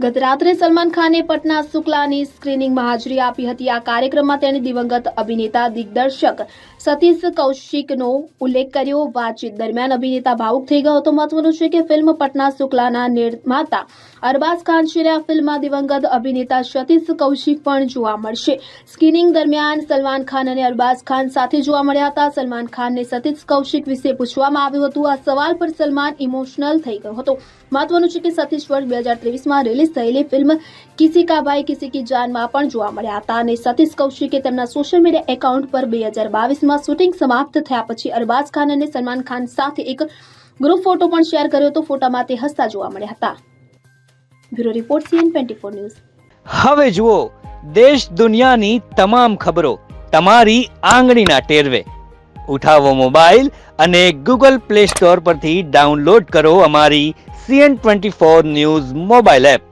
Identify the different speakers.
Speaker 1: ગત રાત્રે સલમાન ખાને પટના શુક્લાની સ્ક્રીનિંગમાં હાજરી આપી હતી. આ કાર્યક્રમમાં તેણે દિવંગત અભિનેતા, દિગ્દર્શક સતીશ કૌશિકનો ઉલ્લેખ કર્યો. વાતચીત દરમિયાન અભિનેતા ભાવુક થઈ ગયો હતો. મહત્વનું છે કે ફિલ્મ પટના શુક્લાના નિર્માતા અરબાઝ ખાન છે આ ફિલ્મમાં દિવંગત અભિનેતા સતીશ કૌશિક પણ જોવા મળશે. સ્ક્રીનિંગ દરમિયાન સલમાન ખાન અને અરબાઝ ખાન સાથે જોવા મળ્યા હતા. સલમાન ખાનને સતીશ કૌશિક વિશે પૂછવામાં આવ્યું હતું. આ સવાલ પર સલમાન ઇમોશનલ થઈ ગયો હતો. મહત્વનું છે કે સતીશ વર્ષ બે હજાર ત્રેવીસમાં રિલીઝ થયેલી ફિલ્મ કિસી કા ભાઈ, કિસી કી જાનમાં પણ જોવા મળ્યા હતા. અને સતીશ કૌશિકે તેમના સોશિયલ મીડિયા એકાઉન્ટ પર બે હજાર શૂટિંગ સમાપ્ત થયા પછી અરબાઝ ખાન અને સલમાન ખાન સાથે એક ગ્રુપ ફોટો પણ શેર કર્યો હતો ફોટામાં તે હસતા જોવા મળ્યા હતા. Bureau report CN twenty news
Speaker 2: હવે જુઓ, દેશ દુનિયાની તમામ ખબરો તમારી આંગળીના ટેરવે. ઉઠાવો મોબાઈલ અને ગૂગલ પ્લે સ્ટોર પરથી ડાઉનલોડ કરો અમારી CN twenty four news mobile app